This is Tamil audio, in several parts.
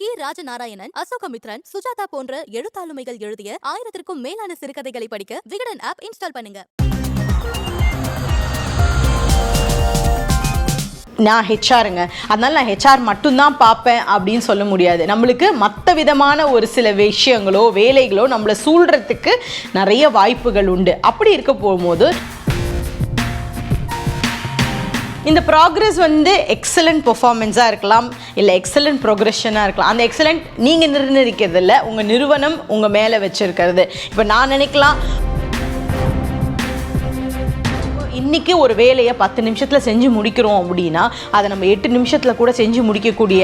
கி. ராஜநாராயணன் அசோகமித்ரன் சுஜாதா போன்ற எழுத்தாளுமைகள் எழுதிய ஆயிரத்திற்கும் மேலான சிறுகதைகளை படிக்க விகடன் ஆப் இன்ஸ்டால் பண்ணுங்க. நான் ஹெச்ஆருங்க அதனால நான் ஹெச்ஆர் மட்டும்தான் பார்ப்பேன் அப்படின்னு சொல்ல முடியாது. நம்மளுக்கு மற்ற விதமான ஒரு சில விஷயங்களோ வேலைகளோ நம்மளை சூழ்கிறதுக்கு நிறைய வாய்ப்புகள் உண்டு. அப்படி இருக்க போகும்போது இந்த ப்ராக்ரஸ் வந்து எக்ஸலண்ட் பெர்ஃபார்மன்ஸாக இருக்கலாம் இல்லை எக்ஸலண்ட் ப்ரோக்ரெஷனாக இருக்கலாம். அந்த எக்ஸலண்ட் நீங்கள் நிர்ணயிக்கிறது இல்லை உங்கள் நிறுவனம் உங்கள் மேலே வச்சுருக்கிறது. இப்போ நான் நினைக்கலாம் இன்றைக்கி ஒரு வேலையை பத்து நிமிஷத்தில் செஞ்சு முடிக்கிறோம் அப்படின்னா அதை நம்ம எட்டு நிமிஷத்தில் கூட செஞ்சு முடிக்கக்கூடிய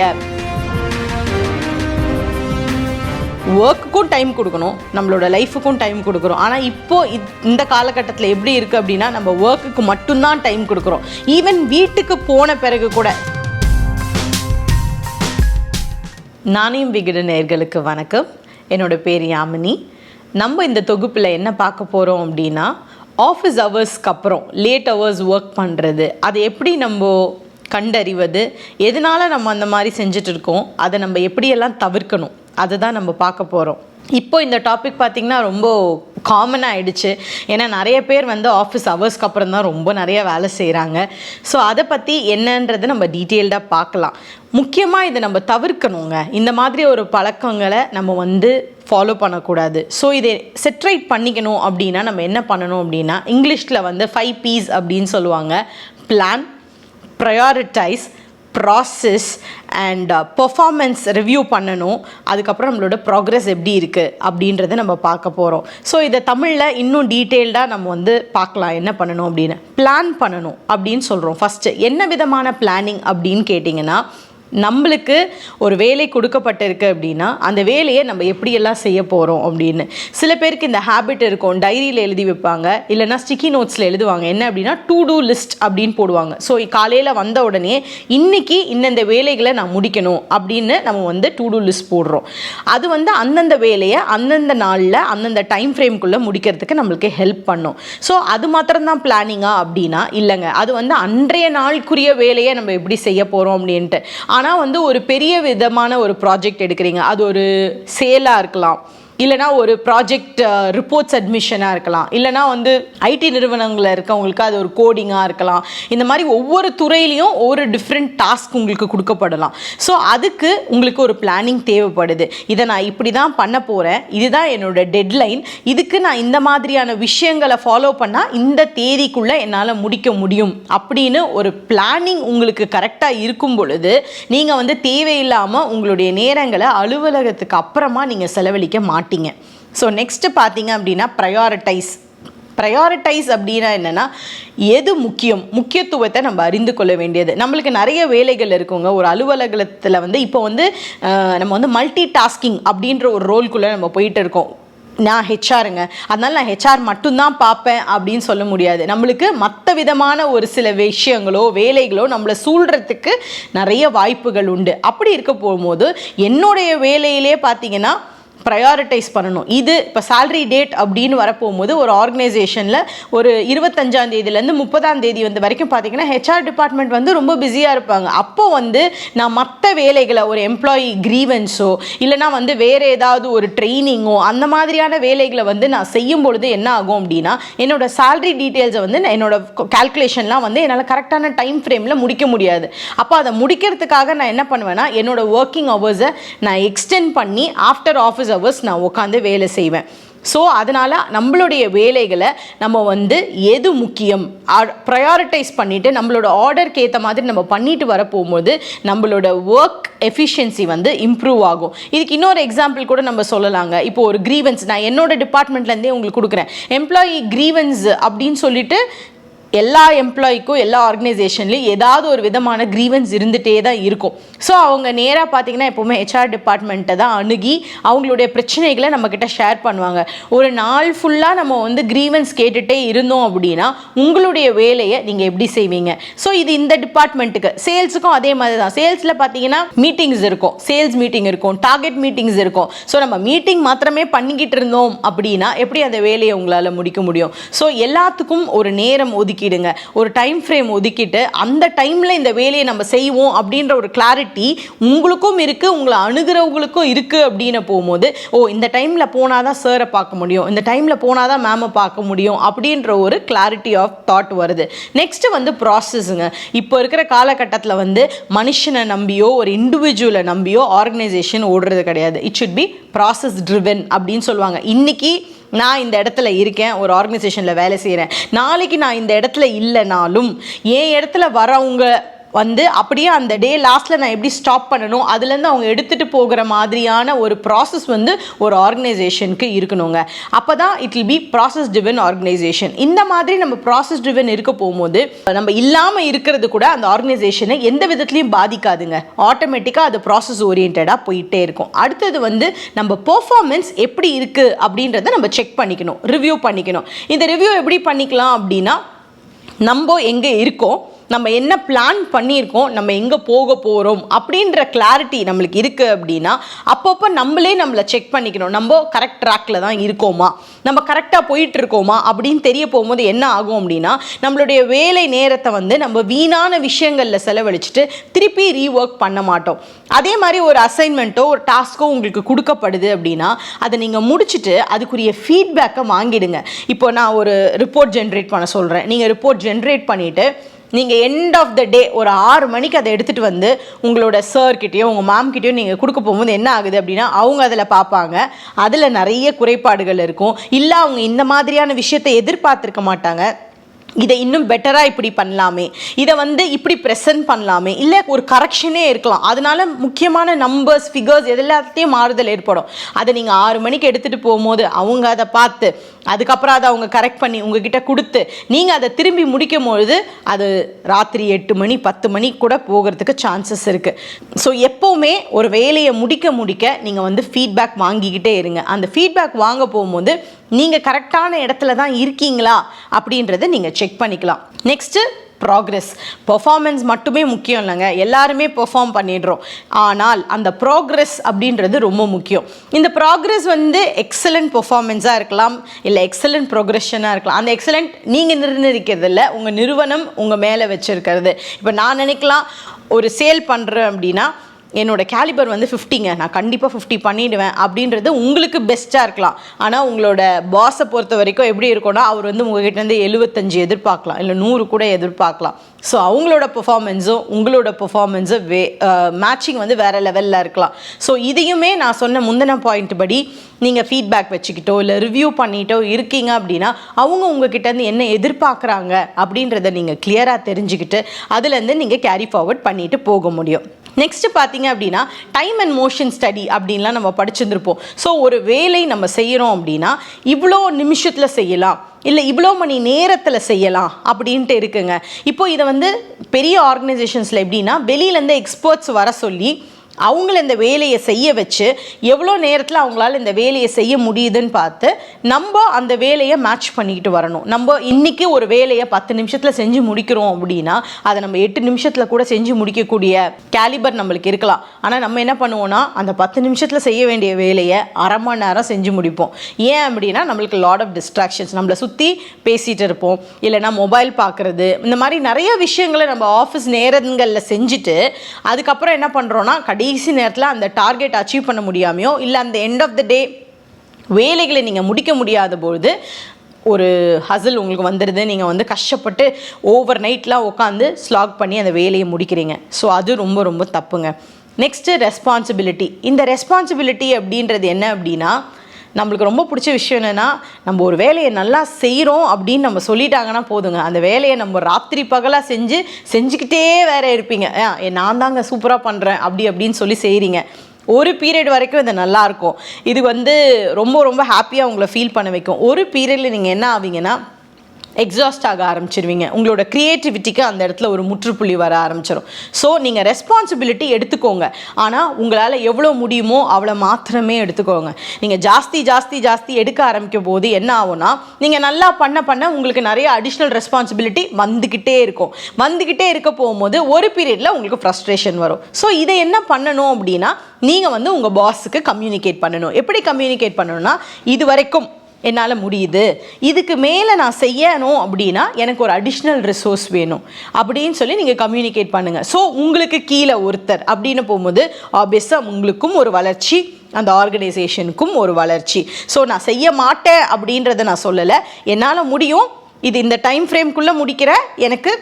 ஒர்க்குக்கும் டைம் கொடுக்கணும் நம்மளோட லைஃபுக்கும் டைம் கொடுக்குறோம். ஆனால் இப்போது இந்த காலகட்டத்தில் எப்படி இருக்குது அப்படின்னா நம்ம ஒர்க்குக்கு மட்டும்தான் டைம் கொடுக்குறோம். ஈவன் வீட்டுக்கு போன பிறகு கூட. நாணயம் விகிட நேர்களுக்கு வணக்கம். என்னோட பேர் யாமினி. நம்ம இந்த தொகுப்பில் என்ன பார்க்க போகிறோம் அப்படின்னா ஆஃபீஸ் ஹவர்ஸ்க்கு அப்புறம் லேட் ஹவர்ஸ் ஒர்க் பண்ணுறது அதை எப்படி நம்ம கண்டறிவது? எதனால நம்ம அந்த மாதிரி செஞ்சுட்டு இருக்கோம்? அதை நம்ம எப்படியெல்லாம் தவிர்க்கணும்? அதை தான் நம்ம பார்க்க போகிறோம் இப்போ இந்த டாபிக் பார்த்திங்கன்னா ரொம்ப காமன் ஆயிடுச்சு. ஏன்னா நிறைய பேர் வந்து ஆஃபீஸ் ஹவர்ஸ்க்கு அப்புறம் தான் ரொம்ப நிறைய வேலை செய்கிறாங்க ஸோ அதை பற்றி என்னன்றதை நம்ம டீட்டெயில்டாக பார்க்கலாம். முக்கியமாக இதை நம்ம தவிர்க்கணுங்க. இந்த மாதிரி ஒரு பழக்கங்களை நம்ம வந்து ஃபாலோ பண்ணக்கூடாது. ஸோ இதை செட்ரைட் பண்ணிக்கணும் அப்படின்னா நம்ம என்ன பண்ணணும் அப்படின்னா இங்கிலீஷில் வந்து ஃபைவ் பீஸ் அப்படின்னு சொல்லுவாங்க. Plan prioritise process and performance review பண்ணணும். அதுக்கப்புறம் நம்மளோட ப்ராக்ரெஸ் எப்படி இருக்குது அப்படின்றத நம்ம பார்க்க போகிறோம் ஸோ இதை தமிழில் இன்னும் டீட்டெயில்டாக நம்ம வந்து பார்க்கலாம். என்ன பண்ணணும் அப்படின்னு? பிளான் பண்ணணும் அப்படின்னு சொல்கிறோம் ஃபஸ்ட்டு என்ன விதமான பிளானிங் அப்படின்னு கேட்டிங்கன்னா நம்மளுக்கு ஒரு வேலை கொடுக்கப்பட்டிருக்கு அப்படின்னா அந்த வேலையை நம்ம எப்படியெல்லாம் செய்ய போகிறோம் அப்படின்னு. சில பேருக்கு இந்த ஹேபிட் இருக்கும் டைரியில் எழுதி வைப்பாங்க இல்லைன்னா ஸ்டிக்கி நோட்ஸில் எழுதுவாங்க. என்ன அப்படின்னா டூ டூ லிஸ்ட் அப்படின்னு போடுவாங்க. ஸோ காலையில் வந்த உடனே இன்றைக்கி இந்தந்த வேலைகளை நான் முடிக்கணும் அப்படின்னு நம்ம வந்து டூ டூ லிஸ்ட் போடுறோம். அது வந்து அந்தந்த வேலையை அந்தந்த நாளில் அந்தந்த டைம் ஃப்ரேம்குள்ளே முடிக்கிறதுக்கு நம்மளுக்கு ஹெல்ப் பண்ணும். ஸோ அது மாத்திரம்தான் பிளானிங்கா அப்படின்னா இல்லைங்க. அது வந்து அன்றைய நாளுக்குரிய வேலையை நம்ம எப்படி செய்ய போகிறோம் அப்படின்ட்டு. ஆனால் வந்து ஒரு பெரிய விதமான ஒரு ப்ராஜெக்ட் எடுக்கிறீங்க. அது ஒரு சேலாக இருக்கலாம். இல்லைனா ஒரு ப்ராஜெக்ட் ரிப்போர்ட்ஸ் அட்மிஷனாக இருக்கலாம். இல்லைனா வந்து ஐடி நிறுவனங்களில் இருக்கவங்களுக்கு அது ஒரு கோடிங்காக இருக்கலாம். இந்த மாதிரி ஒவ்வொரு துறையிலையும் ஒரு டிஃப்ரெண்ட் டாஸ்க் உங்களுக்கு கொடுக்கப்படலாம். ஸோ அதுக்கு உங்களுக்கு ஒரு பிளானிங் தேவைப்படுது. இதை நான் இப்படி தான் பண்ண போகிறேன் இதுதான் என்னோட டெட்லைன் இதுக்கு நான் இந்த மாதிரியான விஷயங்களை ஃபாலோ பண்ணால் இந்த தேதிக்குள்ளே என்னால் முடிக்க முடியும் அப்படின்னு ஒரு பிளானிங் உங்களுக்கு கரெக்டாக இருக்கும் பொழுது நீங்கள் வந்து தேவையில்லாமல் உங்களுடைய நேரங்களை அலுவலகத்துக்கு அப்புறமா நீங்கள் செலவழிக்க மாட்டீங்க. ஸோ நெக்ஸ்ட்டு பார்த்தீங்க அப்படின்னா ப்ரையாரிட்டைஸ் ப்ரையாரிட்டைஸ் அப்படின்னா என்னென்னா எது முக்கியம்? முக்கியத்துவத்தை நம்ம அறிந்து கொள்ள வேண்டியது. நம்மளுக்கு நிறைய வேலைகள் இருக்குங்க. ஒரு அலுவலகத்தில் வந்து இப்போ வந்து நம்ம வந்து மல்டி டாஸ்கிங் அப்படின்ற ஒரு ரோல்குள்ளே நம்ம போயிட்டு இருக்கோம். நான் ஹெச்ஆருங்க அதனால நான் ஹெச்ஆர் மட்டும்தான் பார்ப்பேன் அப்படின்னு சொல்ல முடியாது. நம்மளுக்கு மற்ற விதமான ஒரு சில விஷயங்களோ வேலைகளோ நம்மளை சூழ்கிறதுக்கு நிறைய வாய்ப்புகள் உண்டு. அப்படி இருக்க போகும்போது என்னுடைய வேலையிலே பார்த்தீங்கன்னா ப்ரையாரிட்டைஸ் பண்ணணும். இது இப்போ சேல்ரி டேட் அப்படின்னு வரப்போகும்போது ஒரு ஆர்கனைசேஷனில் ஒரு இருபத்தஞ்சாம் தேதியிலேருந்து முப்பதாம் தேதி வந்து வரைக்கும் பார்த்தீங்கன்னா ஹெச்ஆர் டிபார்ட்மெண்ட் வந்து ரொம்ப பிஸியாக இருப்பாங்க. அப்போ வந்து நான் மற்ற வேலைகளை ஒரு எம்ப்ளாயி க்ரீவன்ஸோ இல்லைனா வந்து வேறு ஏதாவது ஒரு ட்ரைனிங்கோ அந்த மாதிரியான வேலைகளை வந்து நான் செய்யும் பொழுது என்ன ஆகும் அப்படின்னா என்னோட சேல்ரி டீட்டெயில்ஸை வந்து நான் என்னோட கால்குலேஷன்லாம் வந்து என்னால் கரெக்டான டைம் ஃப்ரேமில் முடிக்க முடியாது. அப்போ அதை முடிக்கிறதுக்காக நான் என்ன பண்ணுவேன்னா என்னோட ஒர்க்கிங் ஹவர்ஸை நான் எக்ஸ்டெண்ட் பண்ணி ஆஃப்டர் ஆஃபீஸ் ஹவர்ஸ் நான் உட்காந்து வேலை செய்வேன். ஸோ அதனால் நம்மளுடைய வேலைகளை நம்ம வந்து எது முக்கியம்? ப்ரையாரிட்டைஸ் பண்ணிவிட்டு நம்மளோட ஆர்டருக்கு ஏற்ற மாதிரி நம்ம பண்ணிட்டு வர போகும்போது நம்மளோட ஒர்க் எஃபிஷியன்சி வந்து இம்ப்ரூவ் ஆகும். இதுக்கு இன்னொரு எக்ஸாம்பிள் கூட நம்ம சொல்லலாங்க. இப்போ ஒரு க்ரீவன்ஸ் நான் என்னோட டிபார்ட்மெண்ட்லேருந்தே உங்களுக்கு கொடுக்குறேன். எம்ப்ளாயி க்ரீவன்ஸ் அப்படின்னு சொல்லிட்டு எல்லா எம்ப்ளாய்க்கும் எல்லா ஆர்கனைசேஷன்லேயும் ஏதாவது ஒரு விதமான க்ரீவன்ஸ் இருந்துகிட்டே தான் இருக்கும். ஸோ அவங்க நேராக பார்த்தீங்கன்னா எப்போவுமே ஹெச்ஆர் டிபார்ட்மெண்ட்டை தான் அணுகி அவங்களுடைய பிரச்சனைகளை நம்மக்கிட்ட ஷேர் பண்ணுவாங்க. ஒரு நாள் ஃபுல்லாக நம்ம வந்து க்ரீவன்ஸ் கேட்டுகிட்டே இருந்தோம் அப்படின்னா உங்களுடைய வேலையை நீங்கள் எப்படி செய்வீங்க? ஸோ இது இந்த டிபார்ட்மெண்ட்டுக்கு சேல்ஸுக்கும் அதே மாதிரி தான். சேல்ஸில் பார்த்தீங்கன்னா மீட்டிங்ஸ் இருக்கும். சேல்ஸ் மீட்டிங் இருக்கும். டார்கெட் மீட்டிங்ஸ் இருக்கும். ஸோ நம்ம மீட்டிங் மாத்திரமே பண்ணிக்கிட்டு இருந்தோம் அப்படின்னா எப்படி அந்த வேலையை உங்களால் முடிக்க முடியும்? ஸோ எல்லாத்துக்கும் ஒரு நேரம் ஒதுக்கி ஒதுக்கிடுங்க. ஒரு டைம் ஃப்ரேம் ஒதுக்கிட்டு அந்த டைமில் இந்த வேலையை நம்ம செய்வோம் அப்படின்ற ஒரு கிளாரிட்டி உங்களுக்கும் இருக்குது உங்களை அணுகிறவங்களுக்கும் இருக்குது அப்படின்னு போகும்போது ஓ இந்த டைமில் போனால் தான் சாரை பார்க்க முடியும் இந்த டைமில் போனால் தான் மேமை பார்க்க முடியும் அப்படின்ற ஒரு கிளாரிட்டி ஆஃப் தாட் வருது. நெக்ஸ்ட்டு வந்து ப்ராசஸுங்க இப்போ இருக்கிற காலகட்டத்தில் வந்து மனுஷனை நம்பியோ ஒரு இண்டிவிஜுவலை நம்பியோ ஆர்கனைசேஷன் ஓடுறது கிடையாது. It should be process driven அப்படின்னு சொல்லுவாங்க. இன்னைக்கு நான் இந்த இடத்துல இருக்கேன் ஒரு ஆர்கனைசேஷனில் வேலை செய்கிறேன் நாளைக்கு நான் இந்த இடத்துல இல்லைனாலும் என் இடத்துல வரவங்க வந்து அப்படியே அந்த டே லாஸ்ட்டில் நான் எப்படி ஸ்டாப் பண்ணணும் அதுலேருந்து அவங்க எடுத்துகிட்டு போகிற மாதிரியான ஒரு ப்ராசஸ் வந்து ஒரு ஆர்கனைசேஷனுக்கு இருக்கணுங்க. அப்போ தான் it will be process driven organisation இந்த மாதிரி நம்ம ப்ராசஸ் driven இருக்க போகும்போது நம்ம இல்லாமல் இருக்கிறது கூட அந்த ஆர்கனைசேஷனை எந்த விதத்துலையும் பாதிக்காதுங்க. ஆட்டோமேட்டிக்காக அது ப்ராசஸ் ஓரியன்டாக போயிட்டே இருக்கும். அடுத்தது வந்து நம்ம பெர்ஃபார்மன்ஸ் எப்படி இருக்குது அப்படின்றத நம்ம செக் பண்ணிக்கணும் ரிவ்யூ பண்ணிக்கணும். இந்த ரிவ்யூ எப்படி பண்ணிக்கலாம் அப்படின்னா நம்ம எங்கே இருக்கோம் நம்ம என்ன பிளான் பண்ணியிருக்கோம் நம்ம எங்கே போக போகிறோம் அப்படின்ற கிளாரிட்டி நம்மளுக்கு இருக்குது அப்படின்னா அப்பப்போ நம்மளே நம்மளை செக் பண்ணிக்கணும். நம்ம கரெக்ட் ட்ராக்ல தான் இருக்கோமா? நம்ம கரெக்டாக போயிட்டு இருக்கோமா? அப்படின்னு தெரிய போகும்போது என்ன ஆகும் அப்படின்னா நம்மளுடைய வேலை நேரத்தை வந்து நம்ம வீணான விஷயங்களில் செலவழிச்சிட்டு திருப்பி ரீஒர்க் பண்ண மாட்டோம். அதே மாதிரி ஒரு அசைன்மெண்ட்டோ ஒரு டாஸ்க்கோ உங்களுக்கு கொடுக்கப்படுது அப்படின்னா அதை நீங்கள் முடிச்சுட்டு அதுக்குரிய ஃபீட்பேக்கை வாங்கிடுங்க. இப்போ நான் ஒரு ரிப்போர்ட் ஜென்ரேட் பண்ண சொல்கிறேன் நீங்கள் ரிப்போர்ட் ஜென்ரேட் பண்ணிவிட்டு நீங்கள் எண்ட் ஆஃப் த டே ஒரு ஆறு மணிக்கு அதை எடுத்துகிட்டு வந்து உங்களோட சார்கிட்டயோ உங்கள் மேம்கிட்டயோ நீங்கள் கொடுக்க போகும்போது என்ன ஆகுது அப்படின்னா அவங்க அதில் பார்ப்பாங்க. அதில் நிறைய குறைபாடுகள் இருக்கும். இல்லை அவங்க இந்த மாதிரியான விஷயத்தை எதிர்பார்த்துருக்க மாட்டாங்க. இதை இன்னும் பெட்டராக இப்படி பண்ணலாமே. இதை வந்து இப்படி ப்ரெசென்ட் பண்ணலாமே. இல்லை ஒரு கரெக்ஷனே இருக்கலாம். அதனால முக்கியமான நம்பர்ஸ் ஃபிகர்ஸ் எல்லாத்தையும் மாறுதல் ஏற்படும். அதை நீங்கள் ஆறு மணிக்கு எடுத்துகிட்டு போகும்போது அவங்க அதை பார்த்து அதுக்கப்புறம் அதை அவங்க கரெக்ட் பண்ணி உங்ககிட்ட கொடுத்து நீங்கள் அதை திரும்பி முடிக்கும் பொழுது அது ராத்திரி எட்டு மணி பத்து மணி கூட போகிறதுக்கு சான்சஸ் இருக்குது ஸோ எப்போவுமே ஒரு வேலையை முடிக்க முடிக்க நீங்கள் வந்து ஃபீட்பேக் வாங்கிக்கிட்டே இருங்க. அந்த ஃபீட்பேக் வாங்க போகும்போது நீங்கள் கரெக்டான இடத்துல தான் இருக்கீங்களா அப்படின்றத நீங்கள் செக் பண்ணிக்கலாம். நெக்ஸ்ட்டு ப்ராக்ரஸ் பர்ஃபார்மன்ஸ் மட்டுமே முக்கியம் இல்லைங்க. எல்லாருமே பெர்ஃபார்ம் பண்ணிடுறோம். ஆனால் அந்த ப்ராக்ரெஸ் அப்படின்றது ரொம்ப முக்கியம். இந்த ப்ராக்ரெஸ் வந்து எக்ஸலண்ட் பெர்ஃபார்மன்ஸாக இருக்கலாம் இல்லை எக்ஸலண்ட் ப்ரோக்ரெஷனாக இருக்கலாம். அந்த எக்ஸலண்ட் நீங்கள் நிர்ணயிக்கிறது இல்லை உங்கள் நிறுவனம் உங்கள் மேலே வச்சுருக்கிறது. இப்போ நான் நினைக்கலாம் ஒரு சேல் பண்ணுறேன் அப்படின்னா என்னோட கேலிபர் வந்து ஃபிஃப்டிங்க நான் கண்டிப்பாக ஃபிஃப்டி பண்ணிவிடுவேன் அப்படின்றது உங்களுக்கு பெஸ்ட்டாக இருக்கலாம். ஆனால் உங்களோட பாஸை பொறுத்த வரைக்கும் எப்படி இருக்கும்னா அவர் வந்து உங்ககிட்டேருந்து எழுபத்தஞ்சு எதிர்பார்க்கலாம். இல்லை நூறு கூட எதிர்பார்க்கலாம். ஸோ அவங்களோட பெர்ஃபார்மன்ஸும் உங்களோட பெர்ஃபார்மன்ஸும் வே மேட்சிங் வந்து வேறு லெவலில் இருக்கலாம். ஸோ இதையுமே நான் சொன்ன முந்தின பாயிண்ட் படி நீங்கள் ஃபீட்பேக் வச்சுக்கிட்டோ இல்லை ரிவ்யூ பண்ணிட்டோ இருக்கீங்க அப்படின்னா அவங்க உங்ககிட்டேருந்து என்ன எதிர்பார்க்குறாங்க அப்படின்றத நீங்கள் கிளியராக தெரிஞ்சுக்கிட்டு அதுலேருந்து நீங்கள் கேரி ஃபார்வர்ட் பண்ணிட்டு போக முடியும். நெக்ஸ்ட் பார்த்தீங்க அப்படின்னா டைம் அண்ட் மோஷன் ஸ்டடி அப்படின்லாம் நம்ம படிச்சிருந்துருப்போம். ஸோ ஒரு வேலை நம்ம செய்கிறோம் அப்படின்னா இவ்வளோ நிமிஷத்தில் செய்யலாம். இல்லை இவ்வளோ மணி நேரத்தில் செய்யலாம் அப்படின்ட்டு இருக்குங்க. இப்போ இதை வந்து பெரிய ஆர்கனைசேஷன்ஸில் எப்படின்னா வெளியிலேருந்து எக்ஸ்பர்ட்ஸ் வர சொல்லி அவங்கள இந்த வேலையை செய்ய வச்சு எவ்வளோ நேரத்தில் அவங்களால இந்த வேலையை செய்ய முடியுதுன்னு பார்த்து நம்ம அந்த வேலையை மேட்ச் பண்ணிக்கிட்டு வரணும். நம்ம இன்றைக்கி ஒரு வேலையை பத்து நிமிஷத்தில் செஞ்சு முடிக்கிறோம் அப்படின்னா அதை நம்ம எட்டு நிமிஷத்தில் கூட செஞ்சு முடிக்கக்கூடிய கேலிபர் நம்மளுக்கு இருக்கலாம். ஆனால் நம்ம என்ன பண்ணுவோம்னா அந்த பத்து நிமிஷத்தில் செய்ய வேண்டிய வேலையை அரை மணி நேரம் செஞ்சு முடிப்போம். ஏன் அப்படின்னா நம்மளுக்கு லாட் ஆஃப் டிஸ்ட்ராக்ஷன்ஸ் நம்மளை சுற்றி பேசிகிட்டு இருப்போம். இல்லைனா மொபைல் பார்க்குறது. இந்த மாதிரி நிறைய விஷயங்களை நம்ம ஆஃபீஸ் நேரங்களில் செஞ்சுட்டு அதுக்கப்புறம் என்ன பண்ணுறோன்னா கடைசி நேரத்தில் அந்த டார்கெட் அச்சீவ் பண்ண முடியாமையோ இல்லை அந்த எண்ட் ஆஃப் த டே வேலைகளை நீங்கள் முடிக்க முடியாத பொழுது ஒரு ஹசில் உங்களுக்கு வந்துடுது நீங்கள் வந்து கஷ்டப்பட்டு ஓவர் நைட்லாம் உட்காந்து ஸ்லாக் பண்ணி அந்த வேலையை முடிக்கிறீங்க. ஸோ அது ரொம்ப ரொம்ப தப்புங்க. நெக்ஸ்ட்டு ரெஸ்பான்சிபிலிட்டி இந்த ரெஸ்பான்சிபிலிட்டி அப்படின்றது என்ன அப்படின்னா நம்மளுக்கு ரொம்ப பிடிச்ச விஷயம் என்னென்னா நம்ம ஒரு வேலையை நல்லா செய்கிறோம் அப்படின்னு நம்ம சொல்லிட்டாங்கன்னா போதுங்க. அந்த வேலையை நம்ம ராத்திரி பகலாக செஞ்சு செஞ்சுக்கிட்டே வேற இருப்பீங்க. "ஆ, ஏ, நான் தாங்க சூப்பராக பண்ணுறேன் அப்படி அப்படின்னு சொல்லி செய்கிறீங்க ஒரு பீரியட் வரைக்கும் இது நல்லா இருக்கும். இது வந்து ரொம்ப ரொம்ப ஹாப்பியாக உங்களை ஃபீல் பண்ண வைக்கும். ஒரு பீரியடில் நீங்கள் என்ன ஆவீங்கன்னா எக்ஸாஸ்ட் ஆக ஆரம்பிச்சிருவீங்க. உங்களோட க்ரியேட்டிவிட்டிக்கு அந்த இடத்துல ஒரு முற்றுப்புள்ளி வர ஆரம்பிச்சிடும் ஸோ நீங்கள் ரெஸ்பான்சிபிலிட்டி எடுத்துக்கோங்க. ஆனால் உங்களால் எவ்வளோ முடியுமோ அவ்வளோ மாத்திரமே எடுத்துக்கோங்க. நீங்கள் ஜாஸ்தி ஜாஸ்தி ஜாஸ்தி எடுக்க ஆரம்பிக்கும் போது என்ன ஆகும்னா நீங்கள் நல்லா பண்ண பண்ண உங்களுக்கு நிறைய அடிஷ்னல் ரெஸ்பான்சிபிலிட்டி வந்துக்கிட்டே இருக்கும். வந்துக்கிட்டே இருக்க போகும்போது ஒரு பீரியடில் உங்களுக்கு ஃப்ரஸ்ட்ரேஷன் வரும். ஸோ இதை என்ன பண்ணணும் அப்படின்னா நீங்கள் வந்து உங்கள் பாஸுக்கு கம்யூனிகேட் பண்ணணும். எப்படி கம்யூனிகேட் பண்ணணும்னா இது வரைக்கும் என்னால் முடியுது. இதுக்கு மேலே நான் செய்யணும் அப்படின்னா எனக்கு ஒரு அடிஷ்னல் ரிசோர்ஸ் வேணும். அப்படின்னு சொல்லி நீங்கள் கம்யூனிகேட் பண்ணுங்கள் ஸோ உங்களுக்கு கீழே ஒருத்தர் அப்படின்னு போகும்போது ஆப்வியஸாக உங்களுக்கும் ஒரு வளர்ச்சி அந்த ஆர்கனைசேஷனுக்கும் ஒரு வளர்ச்சி. ஸோ நான் செய்ய மாட்டேன் அப்படின்றத நான் சொல்லலை. என்னால் முடியும். இது இந்த டைம் ஃப்ரேம்குள்ளே முடிக்கிற எனக்கு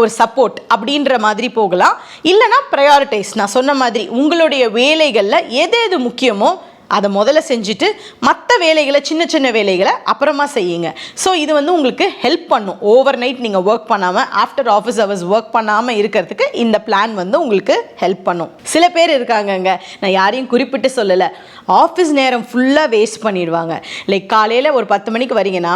ஒரு சப்போர்ட் அப்படின்ற மாதிரி போகலாம். இல்லைனா ப்ரையாரிட்டைஸ் நான் சொன்ன மாதிரி உங்களுடைய வேலைகளில் எது எது முக்கியமோ அதை முதல்ல செஞ்சுட்டு மற்ற வேலைகளை சின்ன சின்ன வேலைகளை அப்புறமா செய்யுங்க. ஸோ இது வந்து உங்களுக்கு ஹெல்ப் பண்ணும். ஓவர் நைட் நீங்கள் ஒர்க் பண்ணாமல் ஆஃப்டர் ஆஃபீஸ் ஹவர்ஸ் ஒர்க் பண்ணாமல் இருக்கிறதுக்கு இந்த பிளான் வந்து உங்களுக்கு ஹெல்ப் பண்ணும். சில பேர் இருக்காங்கங்க. நான் யாரையும் குறிப்பிட்டு சொல்லலை. ஆஃபீஸ் நேரம் ஃபுல்லாக வேஸ்ட் பண்ணிடுவாங்க. லைக் காலையில் ஒரு பத்து மணிக்கு வரீங்கன்னா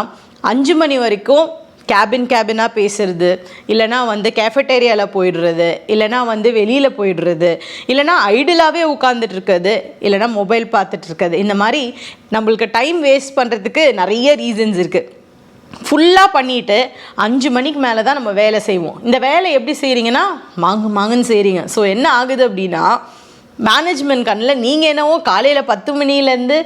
அஞ்சு மணி வரைக்கும் கேபின் கேபினாக பேசுறது. இல்லைனா வந்து கேஃபட்டேரியாவில் போயிடுறது. இல்லைனா வந்து வெளியில் போயிடுறது. இல்லைனா ஐடிலாகவே உட்காந்துட்டு இருக்கிறது இல்லைனா மொபைல் பார்த்துட்ருக்கிறது இந்த மாதிரி நம்மளுக்கு டைம் வேஸ்ட் பண்ணுறதுக்கு நிறைய ரீசன்ஸ் இருக்குது ஃபுல்லாக பண்ணிவிட்டு அஞ்சு மணிக்கு மேலே தான் நம்ம வேலை செய்வோம். இந்த வேலை எப்படி செய்கிறீங்கன்னா மாங்கு மாங்குன்னு செய்கிறீங்க ஸோ என்ன ஆகுது அப்படின்னா மேனேஜ்மெண்ட் கண்ணில் நீங்கள் என்னவோ காலையில் பத்து மணிலேருந்து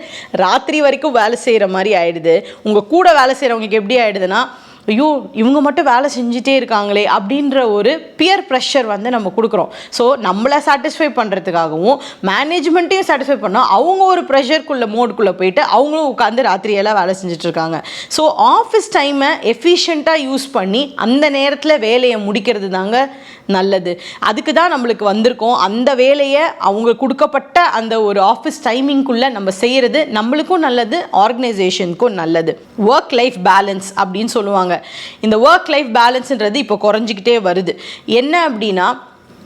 ராத்திரி வரைக்கும் வேலை செய்கிற மாதிரி ஆயிடுது. உங்கள் கூட வேலை செய்கிறவங்களுக்கு எப்படி ஆயிடுதுன்னா ஐயோ இவங்க மட்டும் வேலை செஞ்சுட்டே இருக்காங்களே அப்படின்ற ஒரு பியர் ப்ரெஷர் வந்து நம்ம கொடுக்குறோம். ஸோ நம்மளை சாட்டிஸ்ஃபை பண்ணுறதுக்காகவும் மேனேஜ்மெண்ட்டையும் சாட்டிஸ்ஃபை பண்ணால் அவங்க ஒரு ப்ரெஷருக்குள்ளே மோடுக்குள்ளே போயிட்டு அவங்களும் உட்காந்து ராத்திரியெல்லாம் வேலை செஞ்சுட்டு இருக்காங்க ஸோ ஆஃபீஸ் டைமை எஃபிஷியண்ட்டாக யூஸ் பண்ணி அந்த நேரத்தில் வேலையை முடிக்கிறது தாங்க நல்லது. அதுக்கு தான் நம்மளுக்கு வந்திருக்கோம். அந்த வேலையை அவங்க கொடுக்கப்பட்ட அந்த ஒரு ஆஃபீஸ் டைமிங்குள்ளே நம்ம செய்கிறது நம்மளுக்கும் நல்லது ஆர்கனைசேஷனுக்கும் நல்லது. ஒர்க் லைஃப் பேலன்ஸ் அப்படின்னு சொல்லுவாங்க. இந்த ஒர்க் லைஃப் பேலன்ஸ்ன்றது இப்போ குறைஞ்சிக்கிட்டே வருது. என்ன அப்படின்னா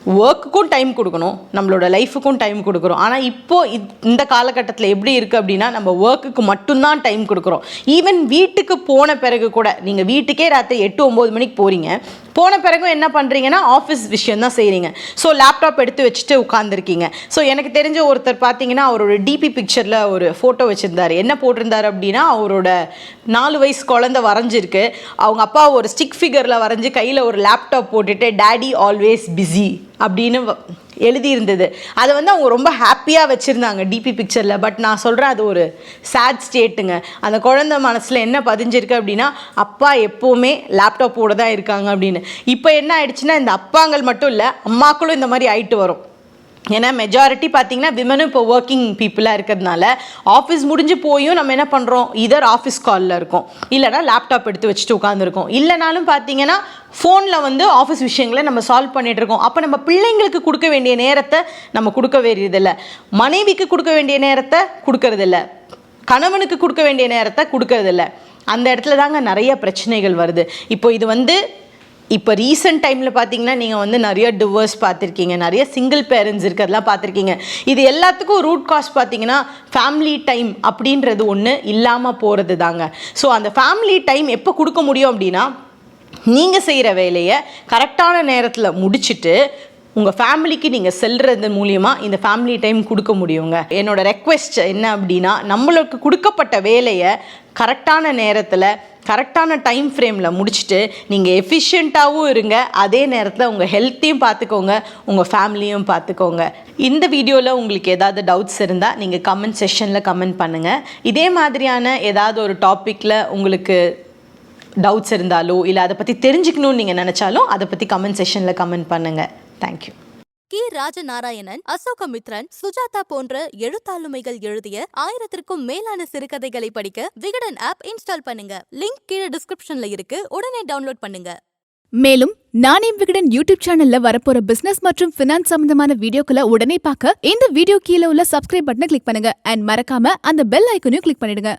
ஒர்க்குக்கும் டைம் கொடுக்கணும் நம்மளோட லைஃபுக்கும் டைம் கொடுக்குறோம். ஆனால் இப்போது இந்த காலகட்டத்தில் எப்படி இருக்குது அப்படின்னா நம்ம ஒர்க்குக்கு மட்டும்தான் டைம் கொடுக்குறோம். ஈவன் வீட்டுக்கு போன பிறகு கூட நீங்கள் வீட்டுக்கே ராத்திரி எட்டு ஒம்பது மணிக்கு போகிறீங்க போன பிறகும் என்ன பண்ணுறீங்கன்னா ஆஃபீஸ் விஷயம் தான் செய்கிறீங்க ஸோ லேப்டாப் எடுத்து வச்சுட்டு உட்காந்துருக்கீங்க ஸோ எனக்கு தெரிஞ்ச ஒருத்தர் பார்த்தீங்கன்னா அவரோட டிபி பிக்சரில் ஒரு ஃபோட்டோ வச்சுருந்தார். என்ன போட்டிருந்தார் அப்படின்னா அவரோட நாலு வயசு குழந்தை வரைஞ்சிருக்கு. அவங்க அப்பா ஒரு ஸ்டிக் ஃபிகரில் வரைஞ்சி கையில் ஒரு லேப்டாப் போட்டுட்டு டேடி ஆல்வேஸ் பிஸி அப்படின்னு வ- எழுதியிருந்தது. அதை வந்து அவங்க ரொம்ப ஹாப்பியாக வச்சுருந்தாங்க டிபி பிக்சரில் பட் நான் சொல்கிறேன் அது ஒரு சேட் ஸ்டேட்டுங்க அந்த குழந்தை மனசில் என்ன பதிஞ்சிருக்கு அப்படின்னா அப்பா எப்போவுமே லேப்டாப்போடு தான் இருக்காங்க அப்படின்னு. இப்போ என்ன ஆயிடுச்சுன்னா இந்த அப்பாங்கள் மட்டும் இல்லை அம்மாக்களும் இந்த மாதிரி ஆயிட்டு வரும். ஏன்னா மெஜாரிட்டி பார்த்தீங்கன்னா விமனும் இப்போ ஒர்க்கிங் பீப்புளாக இருக்கிறதுனால ஆஃபீஸ் முடிஞ்சு போயும் நம்ம என்ன பண்ணுறோம் இதர் ஆஃபீஸ் காலில் இருக்கோம். இல்லைனா லேப்டாப் எடுத்து வச்சுட்டு உட்காந்துருக்கோம் இல்லைனாலும் பார்த்தீங்கன்னா ஃபோனில் வந்து ஆஃபீஸ் விஷயங்களை நம்ம சால்வ் பண்ணிகிட்டு இருக்கோம். அப்போ நம்ம பிள்ளைங்களுக்கு கொடுக்க வேண்டிய நேரத்தை நம்ம கொடுக்க வேண்டியதில்லை. மனைவிக்கு கொடுக்க வேண்டிய நேரத்தை கொடுக்கறதில்ல. கணவனுக்கு கொடுக்க வேண்டிய நேரத்தை கொடுக்கறதில்ல. அந்த இடத்துல தாங்க நிறைய பிரச்சனைகள் வருது. இப்போ இது வந்து இப்போ ரீசெண்ட் டைமில் பார்த்தீங்கன்னா நீங்கள் வந்து நிறைய டிவோர்ஸ் பார்த்துருக்கீங்க நிறைய சிங்கிள் பேரண்ட்ஸ் இருக்கிறதெல்லாம் பார்த்துருக்கீங்க இது எல்லாத்துக்கும் ரூட் காஸ் பார்த்தீங்கன்னா ஃபேமிலி டைம் அப்படின்றது ஒன்று இல்லாமல் போகிறது தாங்க. ஸோ அந்த ஃபேமிலி டைம் எப்போ கொடுக்க முடியும் அப்படின்னா நீங்கள் செய்கிற வேலையை கரெக்டான நேரத்தில் முடிச்சுட்டு உங்கள் ஃபேமிலிக்கு நீங்கள் செல்றது மூலியமாக இந்த ஃபேமிலி டைம் கொடுக்க முடியுங்க. என்னோட ரெக்வெஸ்ட் என்ன அப்படின்னா நம்மளுக்கு கொடுக்கப்பட்ட வேலையை கரெக்டான நேரத்தில் கரெக்டான டைம் ஃப்ரேமில் முடிச்சுட்டு நீங்கள் எஃபிஷியண்ட்டாகவும் இருங்க. அதே நேரத்தில் உங்கள் ஹெல்த்தையும் பார்த்துக்கோங்க உங்கள் ஃபேமிலியும் பார்த்துக்கோங்க இந்த வீடியோவில் உங்களுக்கு ஏதாவது டவுட்ஸ் இருந்தால் நீங்கள் கமெண்ட் செஷனில் கமெண்ட் பண்ணுங்கள் இதே மாதிரியான ஏதாவது ஒரு டாப்பிக்கில் உங்களுக்கு டவுட்ஸ் இருந்தாலோ இல்லை அதை பற்றி தெரிஞ்சுக்கணும்னு நீங்கள் நினச்சாலும் அதை பற்றி கமெண்ட் செஷனில் கமெண்ட் பண்ணுங்கள் தேங்க்யூ கி. ராஜநாராயணன் அசோகமித்ரன் சுஜாதா போன்ற எழுத்தாளுமைகள் எழுதிய ஆயிரத்திற்கும் மேலான சிறுகதைகளை படிக்க விகடன் ஆப் இன்ஸ்டால் பண்ணுங்க. லிங்க் கீழே டிஸ்கிரிப்ஷன்ல இருக்கு. உடனே டவுன்லோட் பண்ணுங்க. மேலும் நானே விகடன் யூடியூப் சேனல்ல வரப்போற பிசினஸ் மற்றும் பினான்ஸ் சம்பந்தமான வீடியோக்களை உடனே பார்க்க இந்த வீடியோ கீழே உள்ள சப்ஸ்கிரைப் பட்டனை கிளிக் பண்ணுங்க. அண்ட் மறக்காம அந்த பெல் ஐக்கனையும் கிளிக் பண்ணிடுங்க.